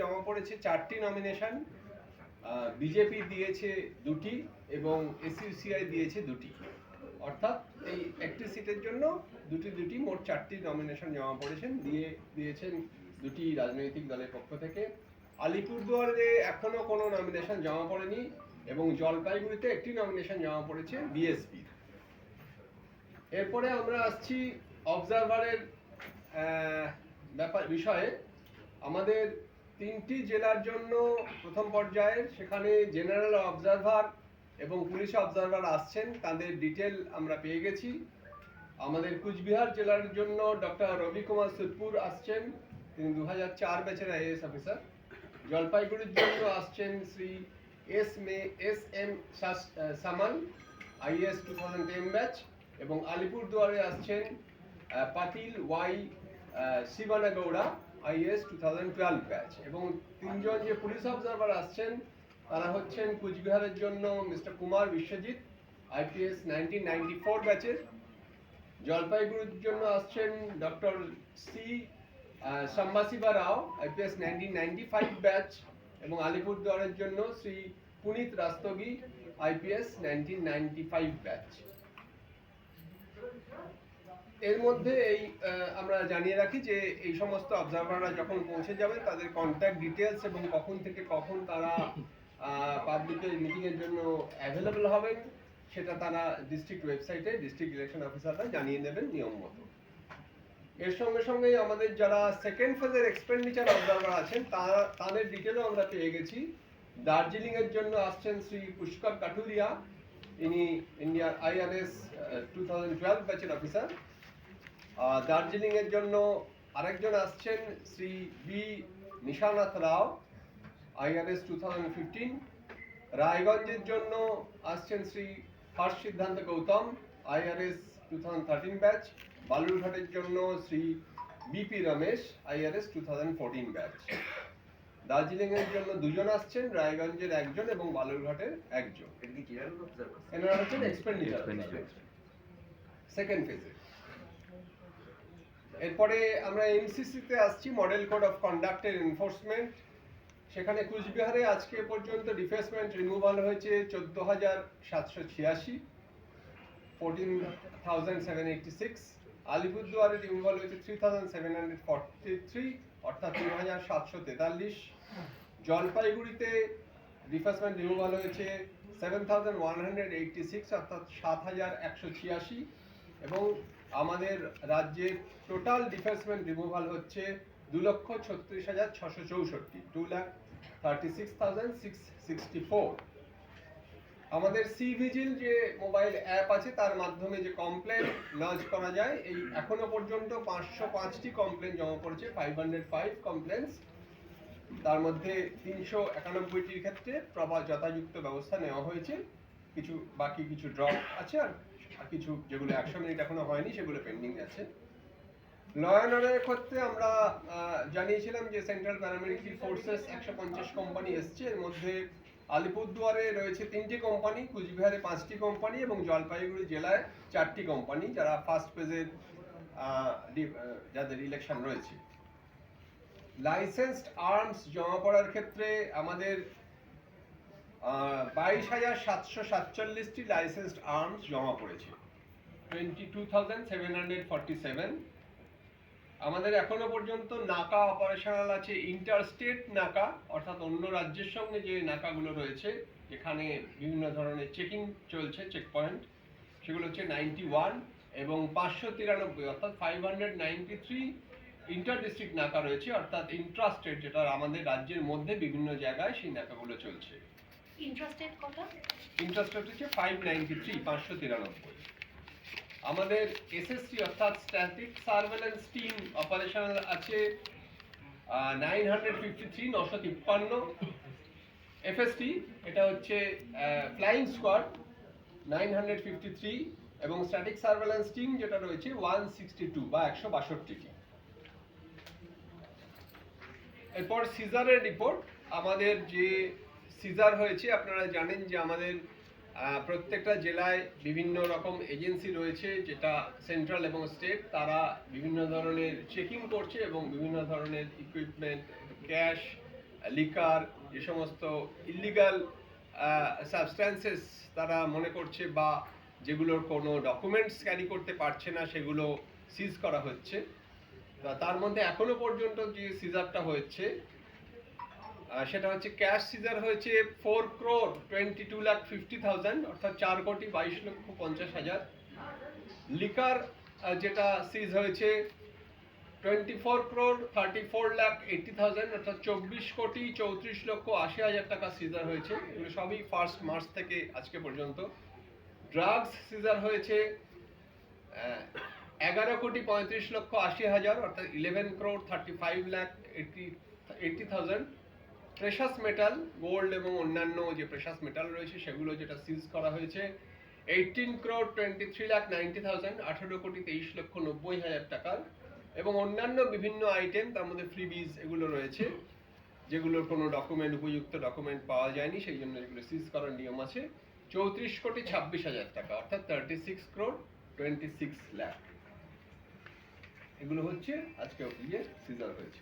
জমা পড়েছে চারটি নমিনেশন বিজেপি দিয়েছে দুটি এবং এসইউসিআই দিয়েছে দুটি। অর্থাৎ এই একটি সিটের জন্য দুটি দুটি মোট চারটি নমিনেশন জমা পড়েছেন, দিয়ে দিয়েছেন দুটি রাজনৈতিক দলের পক্ষ থেকে। আলিপুরদুয়ারে এখনও কোনো নমিনেশন জমা পড়েনি এবং জলপাইগুড়িতে একটি নমিনেশন জমা পড়েছে বিএসপি এরপরে আমরা আসছি অবজারভারের ব্যাপার, বিষয়ে। আমাদের তিনটি জেলার জন্য প্রথম পর্যায়ে সেখানে জেনারেল অবজারভার এবং পুলিশ অবজারভার আসছেন, তাদের ডিটেল আমরা পেয়ে গেছি। আমাদের কুচবিহার জেলার জন্য ডক্টর রবি কুমার সুদপুর আসছেন, তিনি দু হাজার চার ব্যাচের আইএএস অফিসার। জলপাইগুড়ির জন্য আসছেন শ্রী এস মে, S M Saman IAS two thousand ten batch. এবং আলিপুরদুয়ারে আসছেন Patil Y Shivanna Gowda. IAS two thousand twelve batch এবং তিনজন যে পুলিশ অবজারভার আসছেন, তারা হচ্ছেন কুচবিহারের জন্য mister Kumar Biswajit, IPS nineteen ninety four ব্যাচের। জলপাইগুড়ির জন্য আসছেন doctor C Sambasiva Rao, IPS nineteen ninety five batch এবং আলিপুরদুয়ারের জন্য Shri Puneet Rastogi, IPS nineteen ninety five batch. এর মধ্যে এই আমরা জানিয়ে রাখি যে এই সমস্ত অবজারভাররা যখন পৌঁছে যাবেন, তাদের কন্ট্যাক্ট ডিটেলস এবং কখন থেকে কখন তারা পাবলিকের মিটিং এর জন্য অ্যাভেলেবল হবেন, সেটা তারা ডিস্ট্রিক্ট ওয়েবসাইটে ডিস্ট্রিক্ট ইলেকশন অফিসাররা জানিয়ে দেবেন নিয়ম মতো। এর সঙ্গে সঙ্গে আমাদের যারা সেকেন্ড ফেজের এক্সপেন্ডিচার অবজারভার আছেন, তারা, তাদের ডিটেলও আমরা পেয়ে গেছি। দার্জিলিং এর জন্য আসছেন শ্রী পুষ্কর কাটুরিয়া ইনি ইন্ডিয়ার আইআরএস টু থাউজেন্ড টুয়েলভ ব্যাচের অফিসার দার্জিলিং এর জন্য আরেকজন আসছেন Shri B Nishanath Rao IRS two thousand fifteen রায়গঞ্জের জন্য আসছেন Shri first Siddhant Gautam IRS two thousand thirteen batch বালুরঘাটের জন্য Shri BP Ramesh IRS two thousand fourteen batch Darjeeling এর জন্য দুজন আসছেন রায়গঞ্জের একজন এবং বালুরঘাটের একজন। এনারা হচ্ছেন এক্সপেন্ডিচার সেকেন্ড ফেজে এরপরে আমরা এমসিসিতে আসছি মডেল কোড অফ কন্ডাক্টের এনফোর্সমেন্ট সেখানে কুচবিহারে আজকে পর্যন্ত ডিফেসমেন্ট রিমুভাল হয়েছে চোদ্দ হাজার সাতশো ছিয়াশি fourteen thousand seven eighty six আলিপুরদুয়ারে removal হয়েছে three thousand seven hundred forty three অর্থাৎ তিন হাজার সাতশো তেতাল্লিশ। জলপাইগুড়িতে রিফাসমেন্ট রিমুভাল হয়েছে seven thousand one hundred eighty six অর্থাৎ সাত হাজার একশো ছিয়াশি। এবং আমাদের রাজ্যের টোটাল ডিফেন্সমেন্ট রিমুভাল হচ্ছে দু লক্ষ ছত্রিশ হাজার ছশো চৌষট্টি two lakh thirty six thousand six sixty four আমাদের সি ভিজিল যে মোবাইল অ্যাপ আছে, তার মাধ্যমে যে কমপ্লেন লঞ্চ করা যায়, এই এখনও পর্যন্ত পাঁচশো পাঁচটি কমপ্লেন জমা পড়েছে ফাইভ হান্ড্রেড ফাইভ কমপ্লেন্স তার মধ্যে তিনশো একানব্বইটির ক্ষেত্রে প্রবাহ যথাযুক্ত ব্যবস্থা নেওয়া হয়েছে। কিছু বাকি কিছু ড্রপ আছে, আর আর কিছু যেগুলো একশো মিনিট এখনও হয়নি, সেগুলো পেন্ডিং আছে। ল অর্ডারের ক্ষেত্রে আমরা জানিয়েছিলাম যে সেন্ট্রাল প্যারামিলিটারি ফোর্সেস একশো পঞ্চাশ কোম্পানি এসছে। এর মধ্যে আলিপুরদুয়ারে রয়েছে তিনটি কোম্পানি কুচবিহারে পাঁচটি কোম্পানি এবং জলপাইগুড়ি জেলায় চারটি কোম্পানি যারা ফার্স্ট পেজের যাদের ইলেকশন রয়েছে। লাইসেন্সড আর্মস জমা পড়ার ক্ষেত্রে আমাদের বাইশ হাজার সাতশো সাতচল্লিশটি লাইসেন্সড আর্মস জমা পড়েছে। Twenty two thousand seven hundred forty seven আমাদের এখনও পর্যন্ত নাকা অপারেশনাল আছে ইন্টার স্টেট নাকা, অর্থাৎ অন্য রাজ্যের সঙ্গে যে নাকাগুলো রয়েছে, যেখানে বিভিন্ন ধরনের চেকিং চলছে চেক পয়েন্ট সেগুলো হচ্ছে নাইনটি ওয়ান এবং পাঁচশো তিরানব্বই, অর্থাৎ five hundred ninety three inter district naka রয়েছে, অর্থাৎ ইন্ট্রাস্টেট যেটা আমাদের রাজ্যের মধ্যে বিভিন্ন জায়গায় সেই নাকাগুলো চলছে। ইন্টারেস্টেড কত? হচ্ছে ফাইভ নাইনটি থ্রি পাঁচশো তিরানব্বই। আমাদের এসএসটি অর্থাৎ স্ট্যাটিক সার্ভেলেন্স টিম অপারেশনাল আছে নাইন হান্ড্রেড ফিফটি থ্রি নশো তিপ্পান্ন। এফএসটি এটা হচ্ছে flying squad nine hundred fifty three এবং স্ট্যাটিক সার্ভেলেন্স টিম যেটা রয়েছে ওয়ান সিক্সটি টু বা একশো বাষট্টিটি। এরপর সিজারের রিপোর্ট আমাদের যে সিজার হয়েছে। আপনারা জানেন যে আমাদের প্রত্যেকটা জেলায় বিভিন্ন রকম এজেন্সি রয়েছে, যেটা সেন্ট্রাল এবং স্টেট। তারা বিভিন্ন ধরনের চেকিং করছে এবং বিভিন্ন ধরনের ইকুইপমেন্ট ক্যাশ লিকার যে সমস্ত ইলিগাল সাবস্ট্যান্সেস তারা মনে করছে বা যেগুলোর কোনো ডকুমেন্টস ক্যারি করতে পারছে না, সেগুলো সিজ করা হচ্ছে। তার মধ্যে এখনও পর্যন্ত যে সিজারটা হয়েছে সেটা হচ্ছে ক্যাশ সিজার হয়েছে four crore twenty two lakh fifty thousand অর্থাৎ চার কোটি বাইশ লক্ষ পঞ্চাশ হাজার। লিকার যেটা সিজ হয়েছে twenty four crore thirty four lakh eighty thousand অর্থাৎ চব্বিশ কোটি চৌত্রিশ লক্ষ আশি হাজার টাকা সিজার হয়েছে। এগুলো সবই ফার্স্ট মার্চ থেকে আজকে পর্যন্ত। ড্রাগস সিজার হয়েছে এগারো কোটি পঁয়ত্রিশ লক্ষ আশি হাজার, অর্থাৎ eleven crore thirty five lakh eighty eighty thousand precious metal gold এবং অন্যান্য যে প্রেশাস মেটাল রয়েছে, সেগুলো যেটা সিজ করা হয়েছে eighteen crore twenty three lakh ninety thousand আঠেরো কোটি তেইশ লক্ষ নব্বই হাজার টাকার এবং অন্যান্য বিভিন্ন আইটেম তার মধ্যে ফ্রিবিজ এগুলো রয়েছে, যেগুলোর কোনো ডকুমেন্ট উপযুক্ত ডকুমেন্ট পাওয়া যায়নি, সেই জন্য এগুলো সিজ করার নিয়ম আছে। চৌত্রিশ কোটি ছাব্বিশ হাজার টাকা, অর্থাৎ thirty six crore twenty six lakh এগুলো হচ্ছে আজকে ইয়ে সিজার হয়েছে।